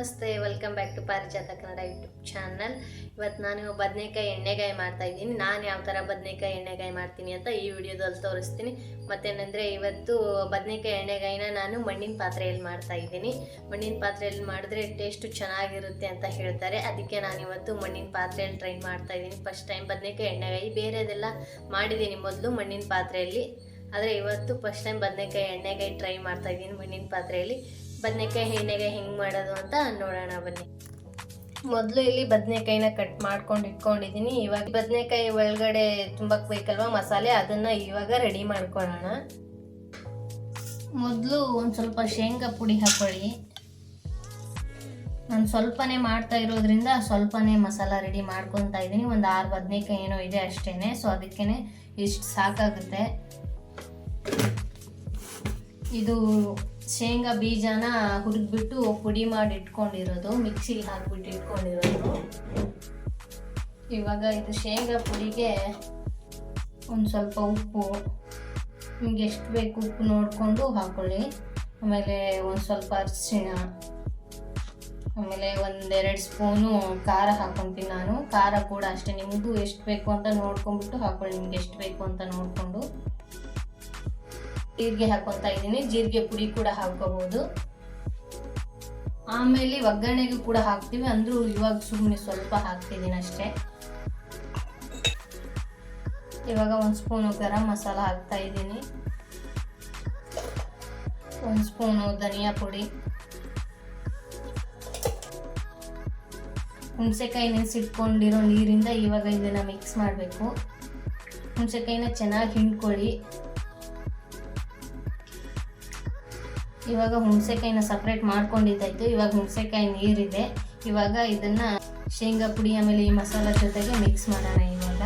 ನಮಸ್ತೆ welcome back to ಪಾರಿಜಾತ Kannada YouTube channel ಇವತ್ತು ನಾನು ಬದನೆಕಾಯಿ ಎಣ್ಣೆಗಾಯಿ ಮಾಡ್ತಾ ಇದ್ದೀನಿ. ನಾನು ಯಾವ ಥರ ಬದನೆಕಾಯಿ ಎಣ್ಣೆಗಾಯಿ ಮಾಡ್ತೀನಿ ಅಂತ ಈ ವಿಡಿಯೋದಲ್ಲಿ ತೋರಿಸ್ತೀನಿ. ಮತ್ತೇನೆಂದರೆ ಇವತ್ತು ಬದನೆಕಾಯಿ ಎಣ್ಣೆಗಾಯಿನ ನಾನು ಮಣ್ಣಿನ ಪಾತ್ರೆಯಲ್ಲಿ ಮಾಡ್ತಾ ಇದ್ದೀನಿ. ಮಣ್ಣಿನ ಪಾತ್ರೆಯಲ್ಲಿ ಮಾಡಿದ್ರೆ ಟೇಸ್ಟು ಚೆನ್ನಾಗಿರುತ್ತೆ ಅಂತ ಹೇಳ್ತಾರೆ. ಅದಕ್ಕೆ ನಾನು ಇವತ್ತು ಮಣ್ಣಿನ ಪಾತ್ರೆಯಲ್ಲಿ ಟ್ರೈ ಮಾಡ್ತಾ ಇದ್ದೀನಿ. ಫಸ್ಟ್ ಟೈಮ್ ಬದನೆಕಾಯಿ ಎಣ್ಣೆಗಾಯಿ ಬೇರೆದೆಲ್ಲ ಮಾಡಿದ್ದೀನಿ ಮೊದಲು ಮಣ್ಣಿನ ಪಾತ್ರೆಯಲ್ಲಿ. ಆದರೆ ಇವತ್ತು ಫಸ್ಟ್ ಟೈಮ್ ಬದನೆಕಾಯಿ ಎಣ್ಣೆಗಾಯಿ ಟ್ರೈ ಮಾಡ್ತಾ ಇದ್ದೀನಿ ಮಣ್ಣಿನ ಪಾತ್ರೆಯಲ್ಲಿ. ಬದನೆಕಾಯಿ ಎಣ್ಣೆಗೆ ಹೆಂಗೆ ಮಾಡೋದು ಅಂತ ನೋಡೋಣ ಬನ್ನಿ. ಮೊದಲು ಇಲ್ಲಿ ಬದನೆಕಾಯಿನ ಕಟ್ ಮಾಡ್ಕೊಂಡು ಇಟ್ಕೊಂಡಿದ್ದೀನಿ. ಇವಾಗ ಬದನೆಕಾಯಿ ಒಳಗಡೆ ತುಂಬಕ್ಕೆ ಬೇಕಲ್ವ ಮಸಾಲೆ, ಅದನ್ನು ಇವಾಗ ರೆಡಿ ಮಾಡ್ಕೊಳ್ಳೋಣ. ಮೊದಲು ಒಂದು ಸ್ವಲ್ಪ ಶೇಂಗಾ ಪುಡಿ ಹಾಕೊಳ್ಳಿ. ನಾನು ಸ್ವಲ್ಪನೇ ಮಾಡ್ತಾ ಇರೋದ್ರಿಂದ ಸ್ವಲ್ಪನೇ ಮಸಾಲ ರೆಡಿ ಮಾಡ್ಕೊತಾ ಇದ್ದೀನಿ. ಒಂದು ಆರು ಬದನೆಕಾಯಿ ಏನೋ ಇದೆ ಅಷ್ಟೇ ಸೊ ಅದಕ್ಕೇ ಇಷ್ಟು ಸಾಕಾಗುತ್ತೆ. ಇದು ಶೇಂಗಾ ಬೀಜನ ಹುರಿದ್ಬಿಟ್ಟು ಪುಡಿ ಮಾಡಿ ಇಟ್ಕೊಂಡಿರೋದು ಮಿಕ್ಸಿಗೆ ಹಾಕ್ಬಿಟ್ಟು ಇಟ್ಕೊಂಡಿರೋದು. ಇವಾಗ ಇದು ಶೇಂಗಾ ಪುಡಿಗೆ ಒಂದು ಸ್ವಲ್ಪ ಉಪ್ಪು, ನಿಮ್ಗೆ ಎಷ್ಟು ಬೇಕು ಉಪ್ಪು ನೋಡಿಕೊಂಡು ಹಾಕೊಳ್ಳಿ. ಆಮೇಲೆ ಒಂದು ಸ್ವಲ್ಪ ಅರಿಶಿಣ, ಆಮೇಲೆ ಒಂದೆರಡು ಸ್ಪೂನು ಖಾರ ಹಾಕೊತೀನಿ ನಾನು. ಖಾರ ಕೂಡ ಅಷ್ಟೇ ನಿಮಗೂ ಎಷ್ಟು ಬೇಕು ಅಂತ ನೋಡ್ಕೊಂಡ್ಬಿಟ್ಟು ಹಾಕೊಳ್ಳಿ, ನಿಮ್ಗೆ ಎಷ್ಟು ಬೇಕು ಅಂತ ನೋಡಿಕೊಂಡು. ಜೀರಿಗೆ ಹಾಕೊತಾ ಇದ್ದೀನಿ. ಜೀರಿಗೆ ಪುಡಿ ಕೂಡ ಹಾಕೋಬಹುದು ಆಮೇಲೆ ಒಗ್ಗರಣೆಗೆ ಕೂಡ ಹಾಕ್ತೀವಿ. ಅಂದ್ರೂ ಇವಾಗ ಸುಮ್ಮನೆ ಸ್ವಲ್ಪ ಹಾಕ್ತಿದ್ದೀನಿ ಅಷ್ಟೇ. ಇವಾಗ ಒಂದು ಸ್ಪೂನು ಗರಂ ಮಸಾಲ ಹಾಕ್ತಾ ಇದ್ದೀನಿ. ಒಂದು ಸ್ಪೂನು ಧನಿಯಾ ಪುಡಿ. ಹುಣಸೆಕಾಯಿ ನೆನೆಸಿಟ್ಕೊಂಡಿರೋ ನೀರಿಂದ ಇವಾಗ ಇದನ್ನ ಮಿಕ್ಸ್ ಮಾಡಬೇಕು. ಹುಣಸೆಕಾಯಿನ ಚೆನ್ನಾಗಿ ಹಿಂಡ್ಕೊಳ್ಳಿ. ಇವಾಗ ಹುಣಸೆಕಾಯಿನ ಸಪ್ರೇಟ್ ಮಾಡ್ಕೊಂಡಿದ್ದಾಯ್ತು. ಇವಾಗ ಹುಣಸೆಕಾಯಿ ನೀರಿದೆ. ಇವಾಗ ಇದನ್ನ ಶೇಂಗಾ ಪುಡಿ, ಆಮೇಲೆ ಈ ಮಸಾಲ ಜೊತೆಗೆ ಮಿಕ್ಸ್ ಮಾಡೋಣ ಇವಾಗ.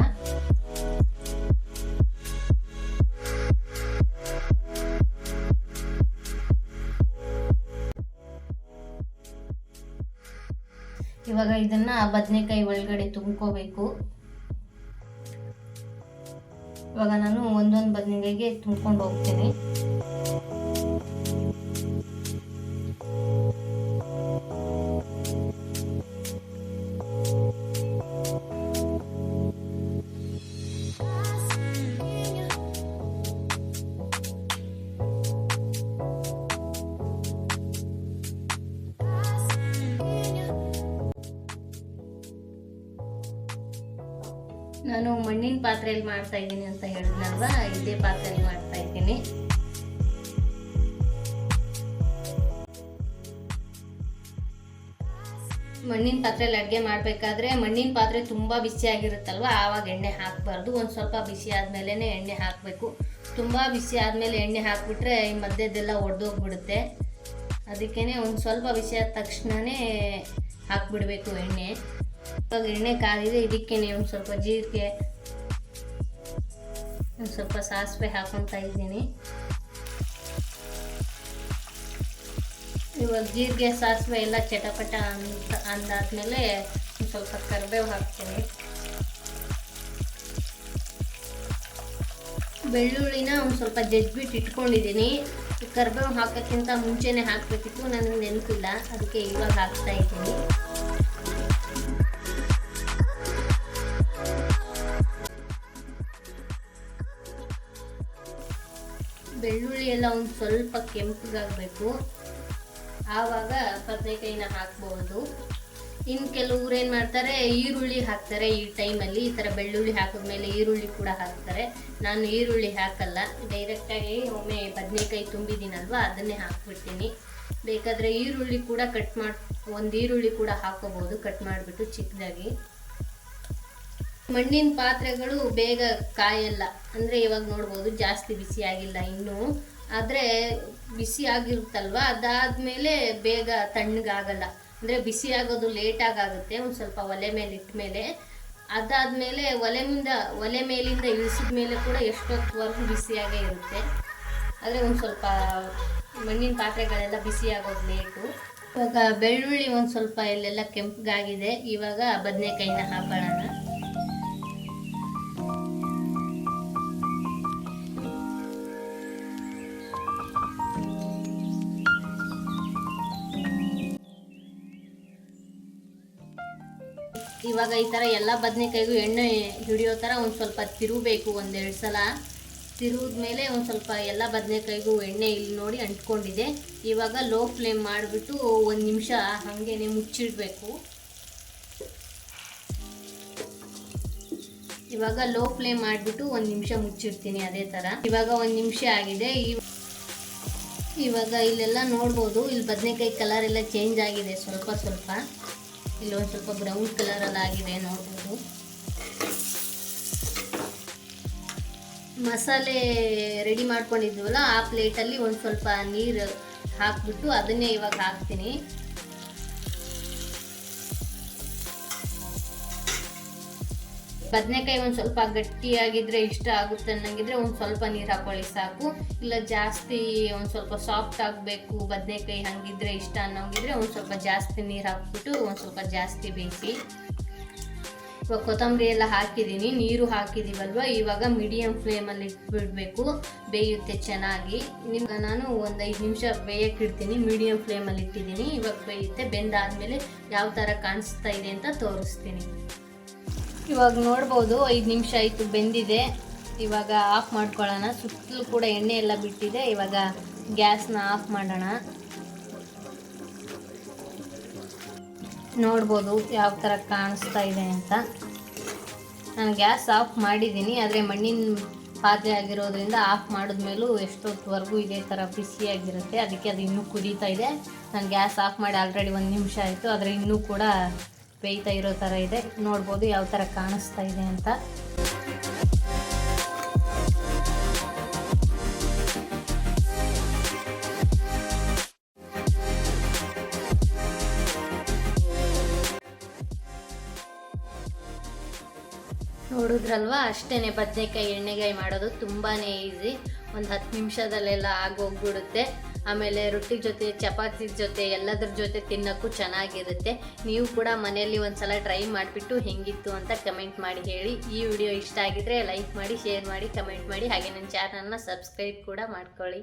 ಇವಾಗ ಇದನ್ನ ಬದನೆಕಾಯಿ ಒಳಗಡೆ ತುಂಬ್ಕೋಬೇಕು. ಇವಾಗ ನಾನು ಒಂದೊಂದು ಬದನೆಕಾಯಿಗೆ ತುಂಬ್ಕೊಂಡು ಹೋಗ್ತೀನಿ. ನಾನು ಮಣ್ಣಿನ ಪಾತ್ರೆಯಲ್ಲಿ ಮಾಡ್ತಾ ಇದ್ದೀನಿ ಅಂತ ಹೇಳಿದ್ನಲ್ವಾ? ಇದೇ ಪಾತ್ರೆಯಲ್ಲಿ ಮಾಡ್ತಾ ಇದ್ದೀನಿ. ಮಣ್ಣಿನ ಪಾತ್ರೆಯಲ್ಲಿ ಅಡುಗೆ ಮಾಡಬೇಕಾದ್ರೆ ಮಣ್ಣಿನ ಪಾತ್ರೆ ತುಂಬ ಬಿಸಿಯಾಗಿರುತ್ತಲ್ವ ಆವಾಗ ಎಣ್ಣೆ ಹಾಕಬಾರ್ದು. ಒಂದು ಸ್ವಲ್ಪ ಬಿಸಿ ಆದಮೇಲೆ ಎಣ್ಣೆ ಹಾಕಬೇಕು. ತುಂಬ ಬಿಸಿ ಆದಮೇಲೆ ಎಣ್ಣೆ ಹಾಕಿಬಿಟ್ರೆ ಈ ಮಧ್ಯದೆಲ್ಲ ಒಡೆದೋಗ್ಬಿಡುತ್ತೆ. ಅದಕ್ಕೇ ಒಂದು ಸ್ವಲ್ಪ ಬಿಸಿ ಆದ ತಕ್ಷಣವೇ ಹಾಕ್ಬಿಡಬೇಕು ಎಣ್ಣೆ. ಇವಾಗ ಎಣ್ಣೆ ಕಾದಿದೆ, ಇದಕ್ಕೆ ಒಂದು ಸ್ವಲ್ಪ ಜೀರಿಗೆ, ಒಂದು ಸ್ವಲ್ಪ ಸಾಸಿವೆ ಹಾಕೊತಾ ಇದ್ದೀನಿ. ಇವಾಗ ಜೀರಿಗೆ, ಸಾಸಿವೆ ಎಲ್ಲ ಚಟಪಟ ಅಂತ ಅಂದಾದ್ಮೇಲೆ ಸ್ವಲ್ಪ ಕರಿಬೇವು ಹಾಕ್ತೀನಿ. ಬೆಳ್ಳುಳ್ಳಿನ ಒಂದು ಸ್ವಲ್ಪ ಜಜ್ಬಿಟ್ಟು ಇಟ್ಕೊಂಡಿದ್ದೀನಿ. ಕರಿಬೇವು ಹಾಕೋಕ್ಕಿಂತ ಮುಂಚೆನೇ ಹಾಕಬೇಕಿತ್ತು, ನನಗೆ ನೆನಪಿಲ್ಲ, ಅದಕ್ಕೆ ಇವಾಗ ಹಾಕ್ತಾ ಇದ್ದೀನಿ. ಎಲ್ಲ ಒಂದು ಸ್ವಲ್ಪ ಕೆಂಪಗಾಗಬೇಕು. ಆವಾಗ ಬದನೆಕಾಯಿನ ಹಾಕ್ಬೋದು. ಇನ್ನು ಕೆಲವ್ರು ಏನು ಮಾಡ್ತಾರೆ, ಈರುಳ್ಳಿ ಹಾಕ್ತಾರೆ ಈ ಟೈಮಲ್ಲಿ ಈ ಥರ ಬೆಳ್ಳುಳ್ಳಿ ಹಾಕಿದ್ಮೇಲೆ ಈರುಳ್ಳಿ ಕೂಡ ಹಾಕ್ತಾರೆ. ನಾನು ಈರುಳ್ಳಿ ಹಾಕಲ್ಲ. ಡೈರೆಕ್ಟಾಗಿ ಒಮ್ಮೆ ಬದನೆಕಾಯಿ ತುಂಬಿದ್ದೀನಲ್ವ, ಅದನ್ನೇ ಹಾಕ್ಬಿಡ್ತೀನಿ. ಬೇಕಾದರೆ ಈರುಳ್ಳಿ ಕೂಡ ಕಟ್ ಮಾಡಿ, ಒಂದು ಈರುಳ್ಳಿ ಕೂಡ ಹಾಕೋಬೋದು ಕಟ್ ಮಾಡಿಬಿಟ್ಟು ಚಿಕ್ಕದಾಗಿ. ಮಣ್ಣಿನ ಪಾತ್ರೆಗಳು ಬೇಗ ಕಾಯಲ್ಲ. ಅಂದರೆ ಇವಾಗ ನೋಡ್ಬೋದು ಜಾಸ್ತಿ ಬಿಸಿ ಆಗಿಲ್ಲ ಇನ್ನೂ. ಆದರೆ ಬಿಸಿ ಆಗಿರುತ್ತಲ್ವ? ಅದಾದಮೇಲೆ ಬೇಗ ತಣ್ಣಗಾಗಲ್ಲ. ಅಂದರೆ ಬಿಸಿ ಆಗೋದು ಲೇಟಾಗಿ ಆಗುತ್ತೆ, ಒಂದು ಸ್ವಲ್ಪ ಒಲೆ ಮೇಲೆ ಇಟ್ಟ ಮೇಲೆ ಅದಾದಮೇಲೆ ಒಲೆ ಮುಂದ, ಒಲೆ ಮೇಲಿಂದ ಇಳಿಸಿದ ಮೇಲೆ ಕೂಡ ಎಷ್ಟೊತ್ತವರೆಗೂ ಬಿಸಿಯಾಗೇ ಇರುತ್ತೆ. ಆದರೆ ಒಂದು ಸ್ವಲ್ಪ ಮಣ್ಣಿನ ಪಾತ್ರೆಗಳೆಲ್ಲ ಬಿಸಿ ಆಗೋದು ಲೇಟು ಇವಾಗ ಬೆಳ್ಳುಳ್ಳಿ ಒಂದು ಸ್ವಲ್ಪ ಇಲ್ಲೆಲ್ಲ ಕೆಂಪಗಾಗಿದೆ. ಇವಾಗ ಬದನೆಕಾಯಿನ ಹಾಕೊಳ್ಳೋಣ. ಇವಾಗ ಈ ಥರ ಎಲ್ಲ ಬದನೆಕಾಯಿಗೂ ಎಣ್ಣೆ ಹಿಡಿಯೋ ಥರ ಒಂದು ಸ್ವಲ್ಪ ತಿರುಗಬೇಕು ಒಂದೆರಡು ಸಲ. ತಿರುವುದ ಮೇಲೆ ಒಂದು ಸ್ವಲ್ಪ ಎಲ್ಲ ಬದನೆಕಾಯಿಗೂ ಎಣ್ಣೆ ಇಲ್ಲಿ ನೋಡಿ ಅಂಟ್ಕೊಂಡಿದೆ. ಇವಾಗ ಲೋ ಫ್ಲೇಮ್ ಮಾಡಿಬಿಟ್ಟು ಒಂದು ನಿಮಿಷ ಹಾಗೇನೆ ಮುಚ್ಚಿಡಬೇಕು. ಇವಾಗ ಲೋ ಫ್ಲೇಮ್ ಮಾಡಿಬಿಟ್ಟು ಒಂದು ನಿಮಿಷ ಮುಚ್ಚಿಡ್ತೀನಿ ಅದೇ ಥರ ಇವಾಗ ಒಂದು ನಿಮಿಷ ಆಗಿದೆ. ಇವಾಗ ಇಲ್ಲೆಲ್ಲ ನೋಡ್ಬೋದು. ಇಲ್ಲಿ ಬದನೆಕಾಯಿ ಕಲರ್ ಎಲ್ಲ ಚೇಂಜ್ ಆಗಿದೆ ಸ್ವಲ್ಪ ಸ್ವಲ್ಪ. ಇಲ್ಲಿ ಒಂದು ಸ್ವಲ್ಪ ಬ್ರೌನ್ ಕಲರಲ್ಲಿ ಆಗಿದೆ ನೋಡ್ಬೋದು. ಮಸಾಲೆ ರೆಡಿ ಮಾಡ್ಕೊಂಡಿದ್ವಲ್ಲ, ಆ ಪ್ಲೇಟಲ್ಲಿ ಒಂದು ಸ್ವಲ್ಪ ನೀರು ಹಾಕ್ಬಿಟ್ಟು ಅದನ್ನೇ ಇವಾಗ ಹಾಕ್ತೀನಿ. ಬದನೆಕಾಯಿ ಒಂದು ಸ್ವಲ್ಪ ಗಟ್ಟಿಯಾಗಿದ್ರೆ ಇಷ್ಟ ಆಗುತ್ತೆ ಅನ್ನಂಗಿದ್ರೆ ಒಂದು ಸ್ವಲ್ಪ ನೀರು ಹಾಕೊಳ್ಳಿ, ಸಾಕು. ಇಲ್ಲ ಜಾಸ್ತಿ ಒಂದು ಸ್ವಲ್ಪ ಸಾಫ್ಟ್ ಆಗಬೇಕು, ಬದನೆಕಾಯಿ ಹಂಗಿದ್ರೆ ಇಷ್ಟ ಅನ್ನೋಂಗಿದ್ರೆ ಒಂದು ಸ್ವಲ್ಪ ಜಾಸ್ತಿ ನೀರು ಹಾಕ್ಬಿಟ್ಟು ಒಂದು ಸ್ವಲ್ಪ ಜಾಸ್ತಿ ಬೇಯಿಸಿ. ಇವಾಗ ಕೊತ್ತಂಬರಿ ಎಲ್ಲ ಹಾಕಿದ್ದೀನಿ ನೀರು ಹಾಕಿದ್ದೀವಲ್ವ ಇವಾಗ ಮೀಡಿಯಮ್ ಫ್ಲೇಮಲ್ಲಿ ಇಟ್ಬಿಡಬೇಕು, ಬೇಯುತ್ತೆ ಚೆನ್ನಾಗಿ. ನಿಮ್ಗೆ ನಾನು ಒಂದು ಐದು ನಿಮಿಷ ಬೇಯಕ್ಕೆ ಇಡ್ತೀನಿ ಮೀಡಿಯಮ್ ಫ್ಲೇಮಲ್ಲಿ ಇಟ್ಟಿದ್ದೀನಿ ಇವಾಗ ಬೇಯುತ್ತೆ, ಬೆಂದಾದಮೇಲೆ ಯಾವ ಥರ ಕಾಣಿಸ್ತಾ ಇದೆ ಅಂತ ತೋರಿಸ್ತೀನಿ. ಇವಾಗ ನೋಡ್ಬೋದು, ಐದು ನಿಮಿಷ ಆಯಿತು, ಬೆಂದಿದೆ. ಇವಾಗ ಆಫ್ ಮಾಡ್ಕೊಳ್ಳೋಣ. ಸುತ್ತಲೂ ಕೂಡ ಎಣ್ಣೆ ಎಲ್ಲ ಬಿಟ್ಟಿದೆ. ಇವಾಗ ಗ್ಯಾಸ್ನ ಆಫ್ ಮಾಡೋಣ. ನೋಡ್ಬೋದು ಯಾವ ಥರ ಕಾಣಿಸ್ತಾ ಇದೆ ಅಂತ. ನಾನು ಗ್ಯಾಸ್ ಆಫ್ ಮಾಡಿದ್ದೀನಿ, ಆದರೆ ಮಣ್ಣಿನ ಪಾತ್ರೆ ಆಗಿರೋದ್ರಿಂದ ಆಫ್ ಮಾಡಿದ್ಮೇಲೂ ಎಷ್ಟೊತ್ತವರೆಗೂ ಇದೇ ಥರ ಬಿಸಿಯಾಗಿರುತ್ತೆ. ಅದಕ್ಕೆ ಅದು ಇನ್ನೂ ಕುದೀತಾ ಇದೆ. ನಾನು ಗ್ಯಾಸ್ ಆಫ್ ಮಾಡಿ ಆಲ್ರೆಡಿ ಒಂದು ನಿಮಿಷ ಆಯಿತು. ಆದರೆ ಇನ್ನೂ ಕೂಡ ಬೇಯ್ತಾ ಇರೋ ಥರ ಇದೆ. ನೋಡ್ಬೋದು ಯಾವ ಥರ ಕಾಣಿಸ್ತಾ ಇದೆ ಅಂತ. ನೋಡಿದ್ರಲ್ವಾ? ಅಷ್ಟೇ ಬದನೆಕಾಯಿ ಎಣ್ಣೆಗಾಯಿ ಮಾಡೋದು ತುಂಬಾ ಈಸಿ ಒಂದು ಹತ್ತು ನಿಮಿಷದಲ್ಲೆಲ್ಲ ಆಗೋಗ್ಬಿಡುತ್ತೆ. ಆಮೇಲೆ ರೊಟ್ಟಿ ಜೊತೆ, ಚಪಾತಿ ಜೊತೆ, ಎಲ್ಲದ್ರ ಜೊತೆ ತಿನ್ನೋಕ್ಕೂ ಚೆನ್ನಾಗಿರುತ್ತೆ. ನೀವು ಕೂಡ ಮನೆಯಲ್ಲಿ ಒಂದ್ಸಲ ಟ್ರೈ ಮಾಡಿಬಿಟ್ಟು ಹೆಂಗಿತ್ತು ಅಂತ ಕಮೆಂಟ್ ಮಾಡಿ ಹೇಳಿ. ಈ ವಿಡಿಯೋ ಇಷ್ಟ ಆಗಿದ್ರೆ ಲೈಕ್ ಮಾಡಿ, ಶೇರ್ ಮಾಡಿ, ಕಮೆಂಟ್ ಮಾಡಿ. ಹಾಗೆ ನನ್ನ ಚಾನಲ್ನ ಸಬ್ಸ್ಕ್ರೈಬ್ ಕೂಡ ಮಾಡ್ಕೊಳ್ಳಿ.